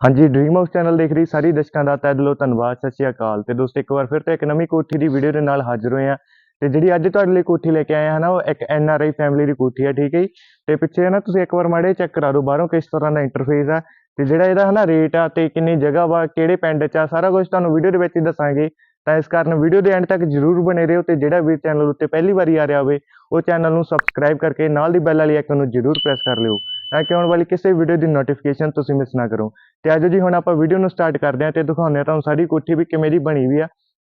ਹਾਂਜੀ dream house channel ਦੇਖ ਰਹੀ ਸਾਰੀ ਦਰਸ਼ਕਾਂ ਦਾ ਤਹਿ ਦਿਲੋਂ ਧੰਨਵਾਦ, ਸਤਿ ਸ਼੍ਰੀ ਅਕਾਲ। ਤੇ ਦੋਸਤੋ, ਇੱਕ ਵਾਰ ਫਿਰ ਤੋਂ ਇੱਕ ਨਵੀਂ ਕੋਠੀ ਦੀ ਵੀਡੀਓ ਦੇ ਨਾਲ ਹਾਜ਼ਰ ਹੋਏ ਆ ਤੇ ਜਿਹੜੀ ਅੱਜ ਤੁਹਾਡੇ ਲਈ ਕੋਠੀ ਲੈ ਕੇ ਆਏ ਹਾਂ ਨਾ, ਉਹ ਇੱਕ ਐਨ ਆਰ ਆਈ ਫੈਮਿਲੀ ਦੀ ਕੋਠੀ ਹੈ, ਠੀਕ ਹੈ ਜੀ? ਤੇ ਪਿੱਛੇ ਨਾ ਤੁਸੀਂ ਇੱਕ ਵਾਰ ਮਾੜੇ ਚੈੱਕ ਕਰਾ ਦਿਓ, ਬਾਹਰੋਂ ਕਿਸ ਤਰ੍ਹਾਂ ਦਾ ਇੰਟਰਫੇਸ ਆ। ਤੇ ਜਿਹੜਾ ਇਹਦਾ ਹਨਾ ਰੇਟ ਆ ਤੇ ਕਿੰਨੀ ਜਗ੍ਹਾ ਵਾ, ਕਿਹੜੇ ਪਿੰਡ 'ਚ ਆ, ਸਾਰਾ ਕੁਝ ਤੁਹਾਨੂੰ ਵੀਡੀਓ ਦੇ ਵਿੱਚ ਹੀ ਦੱਸਾਂਗੇ। ਤਾਂ ਇਸ ਕਾਰਨ ਵੀਡੀਓ ਦੇ ਐਂਡ ਤੱਕ ਜਰੂਰ ਬਣੇ ਰਹੋ ਤੇ ਜਿਹੜਾ ਵੀ ਚੈਨਲ ਉੱਤੇ ਪਹਿਲੀ ਵਾਰੀ ਆ ਰਿਹਾ ਹੋਵੇ, ਉਹ ਚੈਨਲ ਨੂੰ ਸਬਸਕ੍ਰਾਈਬ ਕਰਕੇ ਨਾਲ ਦੀ ਬੈਲ ਵਾਲੀ ਆਈਕਨ ਨੂੰ ਜਰੂਰ ਪ੍ਰੈਸ ਕਰ ਲਿਓ। ਤਾਂ ਕਿ ਆਉਣ ਵਾਲੀ ਕਿਸੇ ਵੀਡੀਓ ਦੀ ਨੋਟੀਫਿਕੇਸ਼ਨ ਤੁਸੀਂ ਮਿਸ ਨਾ ਕਰੋ। ਤੇ ਅੱਜ ਜੀ ਹੁਣ ਆਪਾਂ ਵੀਡੀਓ ਨੂੰ ਸਟਾਰਟ ਕਰਦੇ ਹਾਂ ਤੇ ਦਿਖਾਉਂਦੇ ਹਾਂ ਤੁਹਾਨੂੰ ਸਾਰੀ ਕੋਠੀ ਵੀ ਕਿਵੇਂ ਦੀ ਬਣੀ ਵੀ ਆ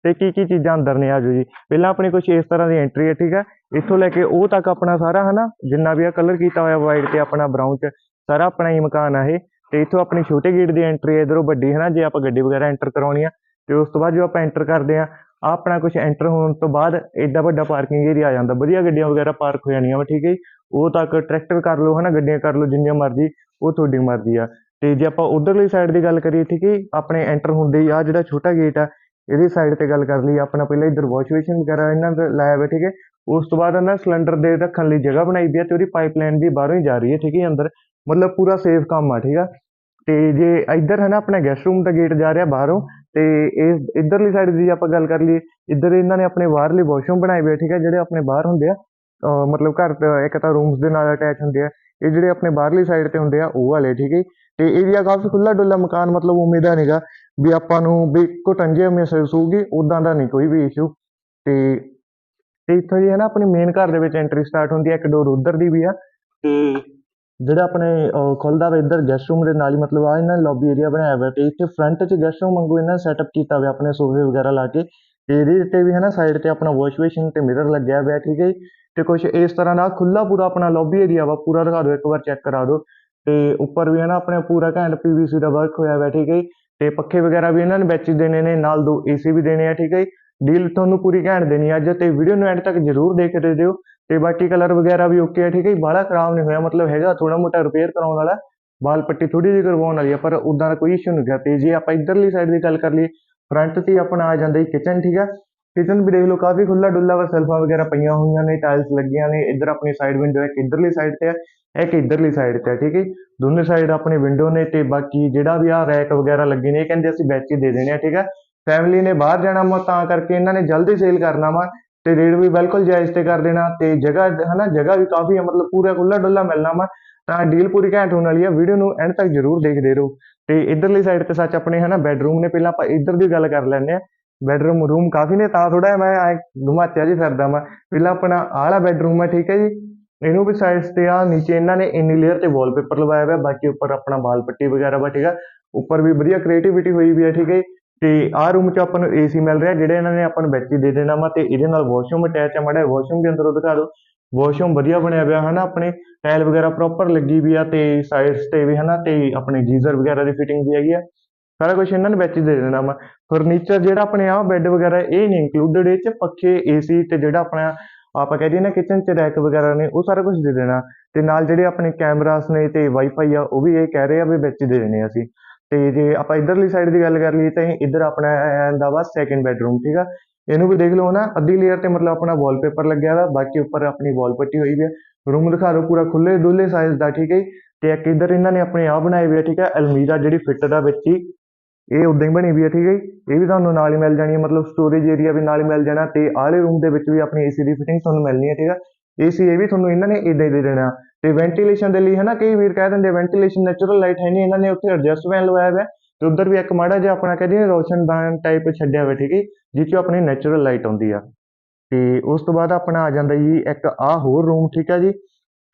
ਤੇ ਕੀ ਕੀ ਚੀਜ਼ਾਂ ਅੰਦਰ ਨੇ ਆਜੋ ਜੀ। ਪਹਿਲਾਂ ਆਪਣੀ ਕੁਝ ਇਸ ਤਰ੍ਹਾਂ ਦੀ ਐਂਟਰੀ ਹੈ, ਠੀਕ ਹੈ ਇੱਥੋਂ ਲੈ ਕੇ ਉਹ ਤੱਕ ਆਪਣਾ ਸਾਰਾ, ਹਨਾ? ਜਿੰਨਾ ਵੀ ਆ ਕਲਰ ਕੀਤਾ ਹੋਇਆ ਵਾਈਟ ਤੇ ਆਪਣਾ ਬਰਾਊਨ ਚ, ਸਾਰਾ ਆਪਣਾ ਹੀ ਮਕਾਨ ਆ ਇਹ। ਤੇ ਇੱਥੋਂ ਆਪਣੀ ਛੋਟੇ ਗੇਟ ਦੀ ਐਂਟਰੀ ਹੈ, ਇਧਰੋਂ ਵੱਡੀ ਹੈ ਨਾ ਜੇ ਆਪਾਂ ਗੱਡੀ ਵਗੈਰਾ ਐਂਟਰ ਕਰਾਉਣੀ ਆ, ਤੇ ਉਸ ਤੋਂ ਬਾਅਦ ਜੋ ਆਪਾਂ ਐਂਟਰ ਕਰਦੇ ਆ ਆਹ ਆਪਣਾ ਕੁਝ ਐਂਟਰ ਹੋਣ ਤੋਂ ਬਾਅਦ ਐਡਾ ਵੱਡਾ ਪਾਰਕਿੰਗ ਏਰੀਆ ਆ ਜਾਂਦਾ। ਵਧੀਆ ਗੱਡੀਆਂ ਵਗੈਰਾ ਪਾਰਕ ਹੋ ਜਾਣੀਆਂ ਵਾ, ਠੀਕ ਹੈ ਜੀ? ਉਹ ਤੱਕ ਟਰੈਕਟਰ ਕਰ ਲਓ, ਹਨਾ, ਗੱਡੀਆਂ ਕਰ ਲਓ, ਜਿੰਨੀਆਂ ਮਰਜ਼ੀ, ਉਹ ਤੁਹਾਡੀ ਮਰਜ਼ੀ ਆ। ਤੇ ਜੇ ਆਪਾਂ ਉਧਰਲੀ ਸਾਈਡ ਦੀ ਗੱਲ ਕਰੀਏ, ਠੀਕ ਹੈ ਆਪਣੇ ਐਂਟਰ ਹੁੰਦੇ ਹੀ ਆ ਜਿਹੜਾ ਛੋਟਾ ਗੇਟ ਆ, ਇਹਦੀ ਸਾਈਡ ਤੇ ਗੱਲ ਕਰ ਲਈ, ਆਪਣਾ ਪਹਿਲਾਂ ਇੱਧਰ ਵਾਸ਼ ਬੇਸਿਨ ਵਗੈਰਾ ਇਹਨਾਂ ਦਾ ਲਾਇਆ ਹੋਇਆ, ਠੀਕ ਹੈ, ਉਸ ਤੋਂ ਬਾਅਦ ਨਾ ਸਿਲੰਡਰ ਦੇ ਰੱਖਣ ਲਈ ਜਗ੍ਹਾ ਬਣਾਈ ਦੀ ਆ ਤੇ ਉਹਦੀ ਪਾਈਪਲਾਈਨ ਵੀ ਬਾਹਰੋਂ ਹੀ ਜਾ ਰਹੀ ਹੈ, ਠੀਕ ਹੈ ਅੰਦਰ। ਮਤਲਬ ਪੂਰਾ ਸੇਫ ਕੰਮ ਆ, ਠੀਕ ਆ। ਤੇ ਜੇ ਇੱਧਰ ਹੈ ਨਾ ਆਪਣਾ ਗੈਸਟ ਰੂਮ ਦਾ ਗੇਟ ਜਾ ਰਿਹਾ ਬਾਹਰੋਂ, ਤੇ ਇਹ ਇੱਧਰਲੀ ਸਾਈਡ ਦੀ ਆਪਾਂ ਗੱਲ ਕਰ ਲਈਏ, ਇੱਧਰ ਇਹਨਾਂ ਨੇ ਆਪਣੇ ਬਾਹਰਲੇ ਵਾਸ਼ਰੂਮ ਬਣਾਏ ਹੋਏ ਠੀਕ ਹੈ, ਜਿਹੜੇ ਆਪਣੇ ਬਾਹਰ ਹੁੰਦੇ ਆ ਮਤਲਬ ਘਰ ਤੇ ਇੱਕ ਤਾਂ ਰੂਮਸ ਦੇ ਨਾਲ ਅਟੈਚ ਹੁੰਦੇ ਆ ਇਹ ਜਿਹੜੇ ਆਪਣੇ ਬਾਹਰਲੀ ਸਾਈਡ ਤੇ ਹੁੰਦੇ ਆ ਉਹ ਵਾਲੇ ਠੀਕ ਹੈ ਜੀ। ਤੇ ਏਰੀਆ ਕਾਫੀ ਖੁੱਲਾ ਡੁੱਲਾ ਮਕਾਨ ਮਤਲਬ ਉਮੀਦ ਦਾ ਨਹੀਂਗਾ ਵੀ ਆਪਾਂ ਨੂੰ ਵੀ ਘੁਟੰਜੇ ਮਹਿਸੂਸ ਹੋਊਗੀ ਉਦਾਂ ਦਾ ਨਹੀਂ ਕੋਈ ਵੀ ਇਸ਼ੂ ਤੇ ਤੇ ਇੱਥੋਂ ਜੀ ਹੈ ਨਾ ਆਪਣੀ ਮੇਨ ਘਰ ਦੇ ਵਿੱਚ ਐਂਟਰੀ ਸਟਾਰਟ ਹੁੰਦੀ ਹੈ ਇੱਕ ਡੋਰ ਉਧਰ ਦੀ ਵੀ ਆ। ਤੇ ਜਿਹੜਾ ਆਪਣੇ ਖੁੱਲਦਾ ਵਾ ਇੱਧਰ ਗੈਸਟ ਰੂਮ ਦੇ ਨਾਲ ਹੀ ਮਤਲਬ ਆ ਇਹਨਾਂ ਲੌਬੀ ਏਰੀਆ ਬਣਾਇਆ ਹੋਇਆ। ਤੇ ਇੱਥੇ ਫਰੰਟ 'ਚ ਗੈਸਟ ਰੂਮ ਵਾਂਗੂ ਇਹਨਾਂ ਨੇ ਸੈਟਅਪ ਕੀਤਾ ਹੋਇਆ ਆਪਣੇ ਸੋਫੇ ਵਗੈਰਾ ਲਾ ਕੇ। ਤੇ ਇਹਦੇ ਉੱਤੇ ਵੀ ਹੈ ਨਾ ਸਾਈਡ ਤੇ ਆਪਣਾ ਵਾਸ਼ ਬੇਸਿਨ ਤੇ ਮਿਰਰ ਲੱਗਿਆ ਹੋਇਆ ਠੀਕ ਹੈ ਜੀ। ਤੇ ਕੁਝ ਇਸ ਤਰ੍ਹਾਂ ਦਾ ਖੁੱਲਾ ਪੂਰਾ ਆਪਣਾ ਲੌਬੀ ਏਰੀਆ ਵਾ, ਪੂਰਾ ਦਿਖਾ ਦਿਓ, ਇੱਕ ਵਾਰ ਚੈੱਕ ਕਰਾ ਦਿਓ ਤੇ ਉੱਪਰ ਵੀ ਹੈ ਨਾ ਆਪਣੇ ਪੂਰਾ ਘੈਂਟ ਪੀਵੀਸੀ ਦਾ ਵਰਕ ਹੋਇਆ ਹੋਇਆ ਠੀਕ ਹੈ ਜੀ। ਤੇ ਪੱਖੇ ਵਗੈਰਾ ਵੀ ਇਹਨਾਂ ਨੇ ਵਿੱਚ ਦੇਣੇ ਨੇ, ਨਾਲ ਦੋ ਏਸੀ ਵੀ ਦੇਣੇ ਆ, ਠੀਕ ਹੈ ਜੀ। ਡੀਲ ਤੁਹਾਨੂੰ ਪੂਰੀ ਘੈਂਟ ਦੇਣੀ ਆ ਅੱਜ, ਤੇ ਵੀਡੀਓ ਨੂੰ ਐਂਡ ਤੱਕ ਜਰੂਰ ਦੇਖ ਰਹੇ ਦਿਓ ਤੇ ਬਾਕੀ ਕਲਰ ਵਗੈਰਾ ਵੀ ਓਕੇ ਹੈ ਠੀਕ ਹੈ ਜੀ। ਬਾਹਲਾ ਖਰਾਬ ਨਹੀਂ ਹੋਇਆ, ਮਤਲਬ ਹੈਗਾ ਥੋੜਾ ਮੋਟਾ ਰਿਪੇਅਰ ਕਰਾਉਣ ਵਾਲਾ ਵਾਲ ਪੱਟੀ ਥੋੜੀ ਜਿਹੀ ਕਰਵਾਉਣ ਵਾਲੀ ਆ, ਪਰ ਉਦਾਂ ਦਾ ਕੋਈ ਇਸ਼ੂ ਨਹੀਂ ਗਿਆ ਤੇ ਜੇ ਆਪਾਂ ਇਧਰਲੀ ਸਾਈਡ ਦੀ ਗੱਲ ਕਰ ਲਈਏ ਫਰੰਟ ਤੇ ਹੀ ਆਪਣਾ ਆ ਜਾਂਦਾ ਜੀ ਕਿਚਨ ਠੀਕ ਹੈ ਕਿਚਨ ਵੀ ਦੇਖ ਲਓ, ਕਾਫੀ ਖੁੱਲਾ ਡੁੱਲਾ ਵਾ, ਸੈਲਫਾਂ ਵਗੈਰਾ ਪਈਆਂ ਹੋਈਆਂ ਨੇ ਟਾਇਲਸ ਲੱਗੀਆਂ ਨੇ, ਇੱਧਰ ਆਪਣੀ ਸਾਈਡ ਵਿੰਡੋ ਇੱਕ ਇੱਧਰਲੀ ਸਾਈਡ ਤੇ ਹੈ, ਇੱਕ ਇੱਧਰਲੀ ਸਾਈਡ ਤੇ ਹੈ, ਠੀਕ ਹੈ ਦੋਨੇ ਸਾਈਡ ਆਪਣੇ ਵਿੰਡੋ ਨੇ ਤੇ ਬਾਕੀ ਜਿਹੜਾ ਵੀ ਆ ਰੈਕ ਵਗੈਰਾ ਲੱਗੇ ਨੇ, ਇਹ ਕਹਿੰਦੇ ਅਸੀਂ ਵਿੱਚ ਹੀ ਦੇ ਦੇਣੇ ਆ, ਠੀਕ ਹੈ? ਫੈਮਿਲੀ ਨੇ ਬਾਹਰ ਜਾਣਾ ਵਾ, ਤਾਂ ਕਰਕੇ ਇਹਨਾਂ ਨੇ ਜਲਦੀ ਸੇਲ ਕਰਨਾ ਵਾ ਤੇ ਰੇਟ ਵੀ ਬਿਲਕੁਲ ਜਾਇਜ਼ ਤੇ ਕਰ ਦੇਣਾ ਤੇ ਜਗ੍ਹਾ, ਹਨਾ, ਜਗ੍ਹਾ ਵੀ ਕਾਫੀ ਹੈ, ਮਤਲਬ ਪੂਰਾ ਖੁੱਲਾ ਡੁੱਲਾ ਮਿਲਣਾ ਵਾ, ਤਾਂ ਡੀਲ ਪੂਰੀ ਘੈਂਟ ਹੋਣ ਵਾਲੀ ਆ ਵੀਡੀਓ ਨੂੰ ਐਂਡ ਤੱਕ ਜਰੂਰ ਦੇਖਦੇ ਰਹੋ ਤੇ ਇਧਰਲੀ ਸਾਈਡ ਤੇ ਸੱਚ ਆਪਣੇ, ਹਨਾ ਬੈਡਰੂਮ ਨੇ, ਪਹਿਲਾਂ ਆਪਾਂ ਇੱਧਰ ਦੀ ਗੱਲ ਕਰ ਲੈਂਦੇ ਆ ਬੈਡਰੂਮ ਰੂਮ ਕਾਫੀ ਨੇ, ਤਾਂ ਥੋੜਾ ਮੈਂ ਐ ਘੁਮਾਚਿਆ ਜੀ ਫਿਰਦਾ ਮੈਂ ਪਹਿਲਾਂ ਆਪਣਾ ਆਲਾ ਬੈਡਰੂਮ ਹੈ, ਠੀਕ ਹੈ ਜੀ। ਇਹਨੂੰ ਵੀ ਸਾਈਡਸ ਤੇ ਆ, ਨੀਚੇ ਇਹਨਾਂ ਨੇ ਇੰਨੀ ਲੇਅਰ ਤੇ ਵਾਲਪੇਪਰ ਲਵਾਇਆ ਹੋਇਆ, ਬਾਕੀ ਉੱਪਰ ਆਪਣਾ ਵਾਲ ਪੱਟੀ ਵਗੈਰਾ ਵਾ, ਠੀਕ ਆ। ਉੱਪਰ ਵੀ ਵਧੀਆ ਕ੍ਰੀਏਟੀਵਿਟੀ ਹੋਈ ਵੀ ਹੈ, ਠੀਕ ਹੈ ਜੀ। ਤੇ ਆਹ ਰੂਮ 'ਚ ਆਪਾਂ ਨੂੰ ਏਸੀ ਮਿਲ ਰਿਹਾ, ਜਿਹੜੇ ਇਹਨਾਂ ਨੇ ਆਪਾਂ ਨੂੰ ਵਿੱਚ ਹੀ ਦੇ ਦੇਣਾ ਵਾ, ਤੇ ਇਹਦੇ ਨਾਲ ਵਾਸ਼ਰੂਮ ਅਟੈਚ ਆ, ਮਾੜਾ ਵਾਸ਼ਰੂਮ ਵੀ ਅੰਦਰੋਂ ਦਿਖਾ ਦਿਓ। ਵਾਸ਼ਰੂਮ ਵਧੀਆ ਬਣਿਆ ਹੋਇਆ, ਹਨਾ, ਆਪਣੇ ਟਾਇਲ ਵਗੈਰਾ ਪ੍ਰੋਪਰ ਲੱਗੀ ਵੀ ਆ, ਤੇ ਸਾਈਡਸ ਤੇ ਵੀ, ਹਨਾ, ਤੇ ਆਪਣੇ ਗੀਜ਼ਰ ਵਗੈਰਾ ਦੀ ਫਿਟਿੰਗ ਵੀ ਹੈਗੀ ਆ। ਸਾਰਾ ਕੁਝ ਇਹਨਾਂ ਨੇ ਵਿੱਚ ਹੀ ਦੇ ਦੇਣਾ ਵਾ। ਫਰਨੀਚਰ ਜਿਹੜਾ ਆਪਣੇ ਆ ਬੈੱਡ ਵਗੈਰਾ, ਇਹ ਨਹੀਂ ਇੰਕਲੂਡਡ ਇਹ 'ਚ ਪੱਖੇ ਏਸੀ ਤੇ ਜਿਹੜਾ ਆਪਣਾ ਆਪਾਂ ਕਹਿ ਦਈਏ ਨਾ ਕਿਚਨ 'ਚ ਰੈਕ ਵਗੈਰਾ ਨੇ, ਉਹ ਸਾਰਾ ਕੁਝ ਦੇ ਦੇਣਾ। ਤੇ ਨਾਲ ਜਿਹੜੇ ਆਪਣੇ ਕੈਮਰਾਸ ਨੇ ਤੇ ਵਾਈਫਾਈ ਆ, ਉਹ ਵੀ ਇਹ ਕਹਿ ਰਹੇ ਆ ਵੀ ਵਿੱਚ ਹੀ ਦੇ ਦੇਣੇ ਅਸੀਂ। ਤੇ ਜੇ ਆਪਾਂ ਇਧਰਲੀ ਸਾਈਡ ਦੀ ਗੱਲ ਕਰ ਲਈਏ ਤਾਂ ਇਧਰ ਆਪਣਾ ਆਂਦਾ ਵਾ ਸੈਕਿੰਡ ਬੈਡਰੂਮ ਠੀਕ ਆ? ਇਹਨੂੰ ਵੀ ਦੇਖ ਲਓ ਨਾ, ਅੱਧੀ ਲੇਅਰ ਤੇ ਮਤਲਬ ਆਪਣਾ ਵਾਲਪੇਪਰ ਲੱਗਿਆ ਵਾ, ਬਾਕੀ ਉੱਪਰ ਆਪਣੀ ਵਾਲ ਪੱਟੀ ਹੋਈ ਵੀ ਆ। ਰੂਮ ਦਿਖਾ ਲਓ ਪੂਰਾ ਖੁੱਲੇ ਡੁੱਲੇ ਸਾਈਜ਼ ਦਾ, ਠੀਕ ਹੈ ਜੀ। ਤੇ ਇੱਕ ਇਧਰ ਇਹਨਾਂ ਨੇ ਆਪਣੇ ਆਪ ਬਣਾਏ ਹੋਏ ਆ, ਠੀਕ ਹੈ ਅਲਮੀਰਾ ਜਿਹੜੀ ਫਿੱਟ ਦਾ ਵਿੱਚ ਹੀ। ਇਹ ਉਦਾਂ ਹੀ ਬਣੀ ਵੀ ਹੈ ਠੀਕ ਹੈ ਜੀ। ਇਹ ਵੀ ਤੁਹਾਨੂੰ ਨਾਲ ਹੀ ਮਿਲ ਜਾਣੀ ਹੈ ਮਤਲਬ ਸਟੋਰੇਜ ਏਰੀਆ ਵੀ ਨਾਲ ਹੀ ਮਿਲ ਜਾਣਾ ਤੇ ਆਲੇ ਰੂਮ ਦੇ ਵਿੱਚ ਵੀ ਆਪਣੀ ਏਸੀ ਦੀ ਫਿਟਿੰਗ ਤੁਹਾਨੂੰ ਮਿਲਣੀ ਹੈ ਠੀਕ ਹੈ ਏਸੀ ਇਹ ਵੀ ਤੁਹਾਨੂੰ ਇਹਨਾਂ ਨੇ ਇਦਾਂ ਹੀ ਦੇ ਦੇਣਾ। ਤੇ ਵੈਂਟੀਲੇਸ਼ਨ ਦੇ ਲਈ ਹੈ ਨਾ ਕਈ ਵੀਰ ਕਹਿ ਦਿੰਦੇ ਵੈਂਟੀਲੇਸ਼ਨ ਨੈਚੁਰਲ ਲਾਈਟ ਹੈ ਨਹੀਂ, ਇਹਨਾਂ ਨੇ ਉੱਥੇ ਐਡਜਸਟ ਫੈਨ ਲਵਾਇਆ ਹੋਇਆ ਤੇ ਉਧਰ ਵੀ ਇੱਕ ਮਾੜਾ ਜਿਹਾ ਆਪਣਾ ਕਹਿੰਦੇ ਰੋਸ਼ਨਦਾਨ ਟਾਈਪ ਛੱਡਿਆ ਹੋਇਆ, ਠੀਕ ਹੈ ਜਿਸ 'ਚ ਆਪਣੀ ਨੈਚੁਰਲ ਲਾਈਟ ਆਉਂਦੀ ਆ। ਤੇ ਉਸ ਤੋਂ ਬਾਅਦ ਆਪਣਾ ਆ ਜਾਂਦਾ ਜੀ, ਇੱਕ ਆ ਹੋਰ ਰੂਮ ਠੀਕ ਹੈ ਜੀ।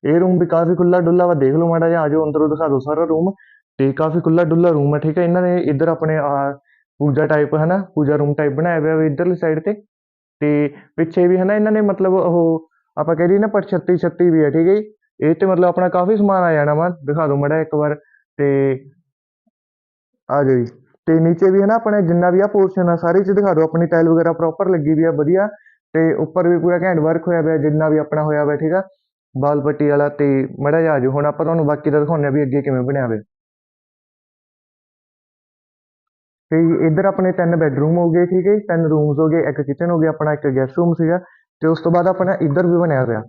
ਇਹ ਰੂਮ ਵੀ ਕਾਫੀ ਖੁੱਲਾ ਡੁੱਲਾ ਵਾ, ਦੇਖ ਲਓ ਮਾੜਾ ਜਿਹਾ ਆਜੋ ਅੰਦਰੋਂ ਦਿਖਾ ਦਿਓ ਸਾਰਾ ਰੂਮ ਤੇ ਕਾਫੀ ਖੁੱਲਾ ਡੁੱਲਾ ਰੂਮ ਹੈ, ਠੀਕ ਹੈ? ਇਹਨਾਂ ਨੇ ਇੱਧਰ ਆਪਣੇ ਆ ਪੂਜਾ ਟਾਈਪ ਹੈ ਨਾ ਪੂਜਾ ਰੂਮ ਟਾਈਪ ਬਣਾਇਆ ਹੋਇਆ ਵਾ ਇੱਧਰਲੀ ਸਾਈਡ ਤੇ। ਤੇ ਪਿੱਛੇ ਵੀ ਹੈ ਨਾ ਇਹਨਾਂ ਨੇ ਮਤਲਬ ਉਹ ਆਪਾਂ ਕਹਿ ਦਈਏ ਨਾ ਪਰ ਛੱਤੀ ਛੱਤੀ ਵੀ ਹੈ, ਠੀਕ ਹੈ ਜੀ? ਇਹ ਤੇ ਮਤਲਬ ਆਪਣਾ ਕਾਫੀ ਸਮਾਨ ਆ ਜਾਣਾ ਵਾ, ਦਿਖਾ ਦਿਓ ਮਾੜਾ ਇੱਕ ਵਾਰ। ਤੇ ਆ ਜਾਓ ਜੀ। ਤੇ ਨੀਚੇ ਵੀ ਹੈ ਨਾ ਆਪਣੇ ਜਿੰਨਾ ਵੀ ਆ ਪੋਰਸ਼ਨ ਆ, ਸਾਰੀ ਚ ਦਿਖਾ ਦਿਓ। ਆਪਣੀ ਟਾਈਲ ਵਗੈਰਾ ਪ੍ਰੋਪਰ ਲੱਗੀ ਵੀ ਆ, ਵਧੀਆ। ਤੇ ਉੱਪਰ ਵੀ ਪੂਰਾ ਘੈਂਟ ਵਰਕ ਹੋਇਆ ਹੋਇਆ ਜਿੰਨਾ ਵੀ ਆਪਣਾ ਹੋਇਆ ਹੋਇਆ ਠੀਕ ਆ? ਬਾਲ ਪੱਟੀ ਵਾਲਾ ਤੇ ਮੜਾ ਜਾ ਆਜੋ ਹੁਣ ਆਪਾਂ ਤੁਹਾਨੂੰ ਬਾਕੀ ਦਾ ਦਿਖਾਉਂਦੇ ਆ ਵੀ ਅੱਗੇ ਕਿਵੇਂ ਬਣਿਆ ਹੋਇਆ। ਤੇ ਇੱਧਰ ਆਪਣੇ ਤਿੰਨ ਬੈੱਡਰੂਮ ਹੋ ਗਏ ਠੀਕ ਹੈ ਜੀ, ਤਿੰਨ ਰੂਮਸ ਹੋ ਗਏ ਇੱਕ ਕਿਚਨ ਹੋ ਗਿਆ ਆਪਣਾ ਇੱਕ ਗੈਸਟ ਰੂਮ ਸੀਗਾ। ਤੇ ਉਸ ਤੋਂ ਬਾਅਦ ਆਪਣਾ ਇੱਧਰ ਵੀ ਬਣਿਆ ਹੋਇਆ।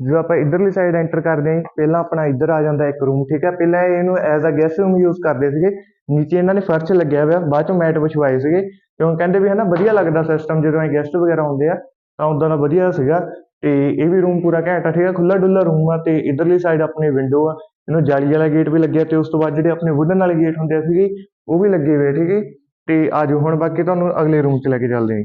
ਜਦੋਂ ਆਪਾਂ ਇਧਰਲੀ ਸਾਈਡ ਐਂਟਰ ਕਰਦੇ ਹਾਂ ਪਹਿਲਾਂ ਆਪਣਾ ਇੱਧਰ ਆ ਜਾਂਦਾ ਇੱਕ ਰੂਮ ਠੀਕ ਹੈ। ਪਹਿਲਾਂ ਇਹਨੂੰ as a guest room use ਕਰਦੇ ਸੀਗੇ। ਨੀਚੇ ਇਹਨਾਂ ਨੇ ਫਰਸ਼ ਲੱਗਿਆ ਹੋਇਆ ਬਾਅਦ ਚੋਂ ਮੈਟ ਵਿਛਵਾਏ ਸੀਗੇ। ਕਿਉਂ ਕਹਿੰਦੇ ਵੀ ਹਨਾ ਵਧੀਆ ਲੱਗਦਾ ਸਿਸਟਮ ਜਦੋਂ ਇਹ ਗੈਸਟ ਵਗੈਰਾ ਆਉਂਦੇ ਆ ਤਾਂ ਉਦਾਂ ਦਾ ਵਧੀਆ ਸੀਗਾ। ਤੇ ਇਹ ਵੀ ਰੂਮ ਪੂਰਾ ਘੈਂਟ ਆ ਠੀਕ ਆ ਖੁੱਲਾ ਡੁੱਲਾ ਰੂਮ ਆ ਤੇ ਇਧਰਲੀ ਸਾਈਡ ਆਪਣੇ ਵਿੰਡੋ ਆ। ਇਹਨੂੰ ਜਾਲੀ ਵਾਲਾ ਗੇਟ ਵੀ ਲੱਗਿਆ ਤੇ ਉਸ ਤੋਂ ਬਾਅਦ ਜਿਹੜੇ ਆਪਣੇ ਵੁੱਡਨ ਵਾਲੇ ਗੇਟ ਹੁੰਦੇ ਸੀਗੇ, ਉਹ ਵੀ ਲੱਗੇ ਹੋਏ ਠੀਕ ਹੈ ਤੇ ਆਜੋ ਹੁਣ ਬਾਕੀ ਤੁਹਾਨੂੰ ਅਗਲੇ ਰੂਮ 'ਚ ਲੈ ਕੇ ਚੱਲਦੇ ਹਾਂ।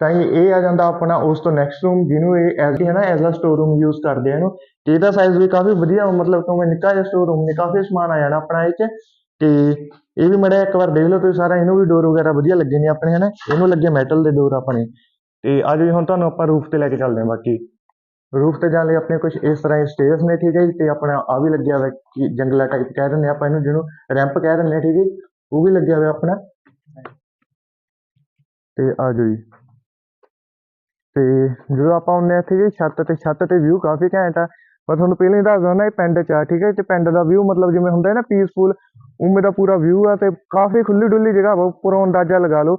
ਤਾਂ ਜੀ ਇਹ ਆ ਜਾਂਦਾ ਆਪਣਾ ਉਸ ਤੋਂ ਨੈਕਸਟ ਰੂਮ ਜਿਹਨੂੰ ਇਹ ਐਜ਼ ਹੈ ਨਾ as a store room use ਕਰਦੇ ਆ ਇਹਨੂੰ। ਤੇ ਇਹਦਾ ਸਾਈਜ਼ ਵੀ ਕਾਫੀ ਵਧੀਆ, ਮਤਲਬ ਕਿ ਨਿੱਕਾ ਜਿਹਾ ਸਟੋਰ ਰੂਮ ਨੇ, ਕਾਫੀ ਸਮਾਨ ਆ ਜਾਣਾ ਆਪਣਾ ਇਹ 'ਚ। ਤੇ ਇਹ ਵੀ ਮੜਾ ਇੱਕ ਵਾਰ ਦੇਖ ਲਓ ਤੁਸੀਂ ਸਾਰਾ, ਇਹਨੂੰ ਵੀ ਡੋਰ ਵਗੈਰਾ ਵਧੀਆ ਲੱਗੇ ਨੇ ਆਪਣੇ, ਹਨਾ? ਇਹਨੂੰ ਲੱਗੇ ਮੈਟਲ ਦੇ ਡੋਰ ਆਪਣੇ। ਤੇ ਅੱਜ ਹੁਣ ਤੁਹਾਨੂੰ ਆਪਾਂ ਰੂਫ ਤੇ ਲੈ ਕੇ ਚੱਲਦੇ ਹਾਂ ਬਾਕੀ। ਰੂਫ ਤੇ ਜਾਣ ਲਈ ਆਪਣੇ ਕੁਝ ਇਸ ਤਰ੍ਹਾਂ ਦੇ ਸਟੇਅਰਸ ਨੇ, ਠੀਕ ਹੈ ਜੀ, ਤੇ ਆਪਣਾ ਆ ਵੀ ਲੱਗਿਆ ਹੋਇਆ ਕਿ ਜੰਗਲਾ ਟਾਈਪ ਕਹਿ ਦਿੰਦੇ ਆਪਾਂ ਇਹਨੂੰ, ਜਿਹਨੂੰ ਰੈਂਪ ਕਹਿ ਦਿੰਦੇ ਹਾਂ, ਠੀਕ ਹੈ ਜੀ। ਉਹ ਵੀ ਲੱਗਿਆ ਹੋਇਆ ਆਪਣਾ ਤੇ ਆ ਜਾਓ ਜੀ ਤੇ ਜਦੋਂ ਆਪਾਂ ਆਉਂਦੇ ਹਾਂ ਇੱਥੇ ਜੀ, ਛੱਤ ਤੇ ਛੱਤ ਤੇ ਵਿਊ ਕਾਫੀ ਘੈਂਟ ਆ, ਪਰ ਤੁਹਾਨੂੰ ਪਹਿਲਾਂ ਹੀ ਦੱਸ ਦਿੰਦਾ ਇਹ ਪਿੰਡ ਚ ਆ, ਠੀਕ ਹੈ ਤੇ ਪਿੰਡ ਦਾ ਵਿਊ ਮਤਲਬ ਜਿਵੇਂ ਹੁੰਦਾ ਹੈ ਨਾ ਪੀਸਫੁਲ ਉਵੇਂ ਦਾ ਪੂਰਾ ਵਿਊ ਆ, ਤੇ ਕਾਫੀ ਖੁੱਲੀ ਡੁੱਲੀ ਜਗ੍ਹਾ ਵਾ ਪੂਰਾ ਅੰਦਾਜ਼ਾ ਲਗਾ ਲਓ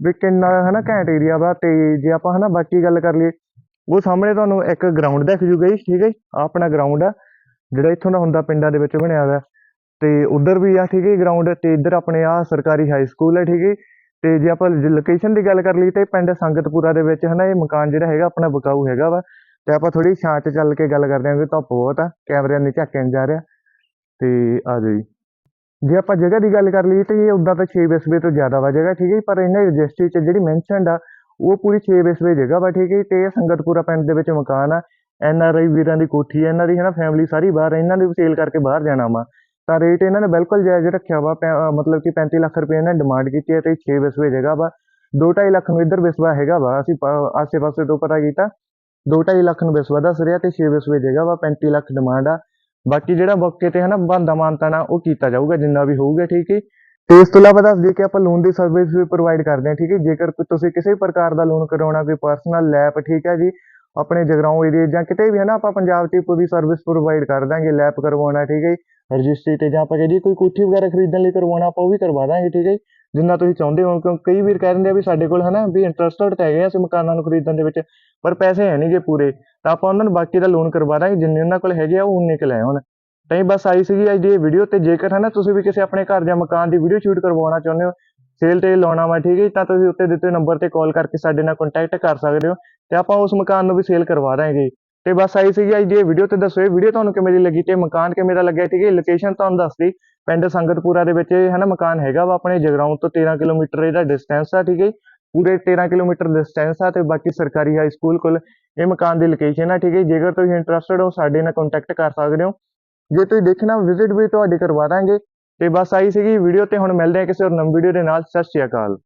ਵੀ ਕਿੰਨਾ, ਹਨਾ, ਘੈਂਟ ਏਰੀਆ ਵਾ, ਤੇ ਜੇ ਆਪਾਂ, ਹਨਾ, ਬਾਕੀ ਗੱਲ ਕਰ ਲਈਏ ਉਹ ਸਾਹਮਣੇ ਤੁਹਾਨੂੰ ਇੱਕ ਗਰਾਊਂਡ ਦਿਖ ਜੂਗਾ ਜੀ ਠੀਕ ਹੈ ਜੀ? ਆਹ ਆਪਣਾ ਗਰਾਊਂਡ ਆ ਜਿਹੜਾ ਇੱਥੋਂ ਦਾ ਹੁੰਦਾ ਪਿੰਡਾਂ ਦੇ ਵਿੱਚ ਬਣਿਆ ਹੋਇਆ। ਤੇ ਉਧਰ ਵੀ ਆ ਠੀਕ ਹੈ ਗਰਾਊਂਡ ਤੇ ਇੱਧਰ ਆਪਣੇ ਆ ਸਰਕਾਰੀ ਹਾਈ ਸਕੂਲ ਹੈ ਠੀਕ ਹੈ ਤੇ ਜੇ ਆਪਾਂ ਲੋਕੇਸ਼ਨ ਦੀ ਗੱਲ ਕਰ ਲਈ ਤੇ ਪਿੰਡ ਸੰਗਤਪੁਰਾ ਦੇ ਵਿੱਚ ਹਨਾ ਇਹ ਮਕਾਨ ਜਿਹੜਾ ਹੈਗਾ ਆਪਣਾ ਬਕਾਊ ਹੈਗਾ ਵਾ। ਤੇ ਆਪਾਂ ਥੋੜੀ ਛਾਂ 'ਚ ਚੱਲ ਕੇ ਗੱਲ ਕਰਦੇ ਹਾਂ ਕਿ ਧੁੱਪ ਬਹੁਤ ਆ ਕੈਮਰਿਆਂ ਨੇ ਝਾਕਣ ਜਾ ਰਿਹਾ। ਤੇ ਆ ਜਾਓ ਜੀ। ਜੇ ਆਪਾਂ ਜਗ੍ਹਾ ਦੀ ਗੱਲ ਕਰ ਲਈਏ ਤੇ ਇਹ ਉਦਾਂ ਤਾਂ 6 ਬਿਸਵੇ ਤੋਂ ਜ਼ਿਆਦਾ ਵਾ ਜਗ੍ਹਾ ਠੀਕ ਹੈ ਜੀ, ਪਰ ਇਹਨਾਂ ਰਜਿਸਟਰੀ 'ਚ ਜਿਹੜੀ ਮੈਂਸ਼ਨਡ ਆ ਉਹ ਪੂਰੀ 6 ਬਿਸਵੇ ਜਗ੍ਹਾ ਵਾ ਠੀਕ ਹੈ ਜੀ, ਤੇ ਇਹ ਸੰਗਤਪੁਰਾ ਪਿੰਡ ਦੇ ਵਿੱਚ ਮਕਾਨ ਆ। ਐਨ ਆਰ ਆਈ ਵੀਰਾਂ ਦੀ ਕੋਠੀ ਹੈ ਇਹਨਾਂ ਦੀ ਹਨਾ ਫੈਮਿਲੀ ਸਾਰੀ ਬਾਹਰ ਆ, ਇਹਨਾਂ ਨੇ ਵੀ ਸੇਲ ਕਰਕੇ ਬਾਹਰ ਜਾਣਾ ਵਾ। ਤਾਂ ਰੇਟ ਇਹਨਾਂ ਨੇ ਬਿਲਕੁਲ ਜਾਇਜ਼ ਰੱਖਿਆ ਵਾ ਪੈ- ਅਹ ਮਤਲਬ ਕਿ 35 ਲੱਖ ਰੁਪਏ ਇਹਨਾਂ ਨੇ ਡਿਮਾਂਡ ਕੀਤੀ ਹੈ ਤੇ 6 ਵਿਸਵੇ ਜਗ੍ਹਾ ਵਾ। 2.5 ਲੱਖ ਨੂੰ ਇੱਧਰ ਵਿਸਵਾ ਹੈਗਾ ਵਾ ਅਸੀਂ ਪ- ਆਸੇ-ਪਾਸੇ ਤੋਂ ਪਤਾ ਕੀਤਾ। 2.5 ਲੱਖ ਨੂੰ ਵਿਸਵਾ ਦੱਸ ਰਿਹਾ ਤੇ 6 ਵਿਸਵੇ ਜਗ੍ਹਾ ਵਾ 35 ਲੱਖ ਡਿਮਾਂਡ ਆ। ਬਾਕੀ ਜਿਹੜਾ ਮੌਕੇ ਤੇ ਹੈ ਹਨਾ ਬੰਦਾ ਮਾਨਤਾਣਾ ਉਹ ਕੀਤਾ ਜਾਊਗਾ ਜਿੰਨਾ ਵੀ ਹੋਊਗਾ ਠੀਕ ਹੈ ਤੇ ਇਸ ਤੋਂ ਇਲਾਵਾ ਦੱਸ ਦਈਏ ਕਿ ਆਪਾਂ ਲੋਨ ਦੀ ਸਰਵਿਸ ਵੀ ਪ੍ਰੋਵਾਈਡ ਕਰਦੇ ਹਾਂ, ਠੀਕ ਹੈ ਜੇਕਰ ਤੁਸੀਂ ਕਿਸੇ ਵੀ ਪ੍ਰਕਾਰ ਦਾ ਲੋਨ ਕਰਾਉਣਾ, ਕੋਈ ਪਰਸਨਲ ਲੈਪ ਠੀਕ ਹੈ ਜੀ? ਆਪਣੇ ਜਗਰਾਉਂ ਏਰੀਆ ਜਾਂ ਕਿਤੇ ਵੀ ਹੈ ਨਾ, ਆਪਾਂ ਪੰਜਾਬ 'ਚ ਪੂਰੀ ਸਰਵਿਸ ਪ੍ਰੋਵਾਈਡ ਕਰ ਦਾਂਗੇ ਲੈਪ ਕਰਵਾਉਣਾ, ਠੀਕ ਹੈ ਜੀ? ਰਜਿਸਟਰੀ ਤੇ ਜਾਂ ਆਪਾਂ ਕਹੀਏ ਕੋਈ ਕੋਠੀ ਵਗੈਰਾ ਖਰੀਦਣ ਲਈ ਕਰਵਾਉਣਾ, ਆਪਾਂ ਉਹ ਵੀ ਕਰਵਾ ਦਾਂਗੇ, ਠੀਕ ਹੈ ਜੀ? ਜਿੰਨਾ ਤੁਸੀਂ ਚਾਹੁੰਦੇ ਹੋ ਕਿਉਂਕਿ ਕਈ ਵੀਰ ਕਹਿ ਦਿੰਦੇ ਆ ਵੀ ਸਾਡੇ ਕੋਲ ਹਨਾ ਵੀ ਇੰਟਰਸਟਡ ਤਾਂ ਹੈਗੇ ਆ ਅਸੀਂ ਮਕਾਨਾਂ ਨੂੰ ਖਰੀਦਣ ਦੇ ਵਿੱਚ, ਪਰ ਪੈਸੇ ਹੈ ਨਹੀਂ ਨਹੀਂਗੇ ਪੂਰੇ, ਤਾਂ ਆਪਾਂ ਉਹਨਾਂ ਨੂੰ ਬਾਕੀ ਦਾ ਲੋਨ ਕਰਵਾ ਦਾਂਗੇ, ਜਿੰਨੇ ਉਹਨਾਂ ਕੋਲ ਹੈਗੇ ਆ, ਉਹ ਉਨੇ ਕੁ ਲੈ ਆਉਣ। ਤਾਂ ਇਹ ਬਸ ਆਈ ਸੀਗੀ ਅੱਜ ਦੀ ਇਹ ਵੀਡੀਓ ਤੇ ਜੇਕਰ ਹਨਾ ਤੁਸੀਂ ਵੀ ਕਿਸੇ ਆਪਣੇ ਘਰ ਜਾਂ ਮਕਾਨ ਦੀ ਵੀਡੀਓ ਸ਼ੂਟ ਕਰਵਾਉਣਾ ਚਾਹੁੰਦੇ ਹੋ ਸੇਲ ਤੇ ਲਾਉਣਾ ਵਾ ਠੀਕ ਹੈ ਜੀ, ਤਾਂ ਤੁਸੀਂ ਉੱਤੇ ਦਿੱਤੇ ਨੰਬਰ ਤੇ ਕਾਲ ਕਰਕੇ ਸਾਡੇ ਨਾਲ ਕੰਟੈਕਟ ਕਰ ਸਕਦੇ ਹੋ ਤੇ ਆਪਾਂ ਉਸ ਮਕਾਨ ਨੂੰ ਵੀ ਸੇਲ ਕਰਵਾ ਦਾਂਗੇ ਤੇ ਬਸ ਆਈ ਸੀਗੀ ਅੱਜ ਦੀ ਵੀਡੀਓ ਤੇ ਦੱਸੋ ਇਹ ਵੀਡੀਓ ਤੁਹਾਨੂੰ ਕਿਵੇਂ ਦੀ ਲੱਗੀ ਤੇ ਮਕਾਨ ਕਿਵੇਂ ਦਾ ਲੱਗਿਆ ਠੀਕ ਹੈ ਲੋਕੇਸ਼ਨ ਤੁਹਾਨੂੰ ਦੱਸਦੀ ਪਿੰਡ ਸੰਗਤਪੁਰਾ ਦੇ ਵਿੱਚ ਇਹ ਹੈ ਨਾ ਮਕਾਨ ਹੈਗਾ ਵਾ ਆਪਣੇ ਜਗਰਾਉਂ ਤੋਂ 13 ਕਿਲੋਮੀਟਰ ਇਹਦਾ ਡਿਸਟੈਂਸ ਆ ਠੀਕ ਹੈ ਜੀ। ਪੂਰੇ 13 ਕਿਲੋਮੀਟਰ ਡਿਸਟੈਂਸ ਆ ਤੇ ਬਾਕੀ ਸਰਕਾਰੀ ਹਾਈ ਸਕੂਲ ਕੋਲ ਇਹ ਮਕਾਨ ਦੀ ਲੋਕੇਸ਼ਨ ਆ ਠੀਕ ਹੈ ਜੀ। ਜੇਕਰ ਤੁਸੀਂ ਇੰਟਰਸਟਡ ਹੋ ਸਾਡੇ ਨਾਲ ਕੰਟੈਕਟ ਕਰ ਸਕਦੇ ਹੋ ਜੇ ਤੁਸੀਂ ਦੇਖਣਾ ਵਿਜ਼ਿਟ ਵੀ ਤੁਹਾਡੀ ਕਰਵਾ ਦਾਂਗੇ। ਤੇ ਬਸ ਆਈ ਸੀਗੀ ਵੀਡੀਓ ਤੇ ਹੁਣ ਮਿਲਦੇ ਹਾਂ ਕਿਸੇ ਹੋਰ ਨਵੀਂ ਵੀਡੀਓ ਦੇ ਨਾਲ। ਸਤਿ ਸ਼੍ਰੀ ਅਕਾਲ।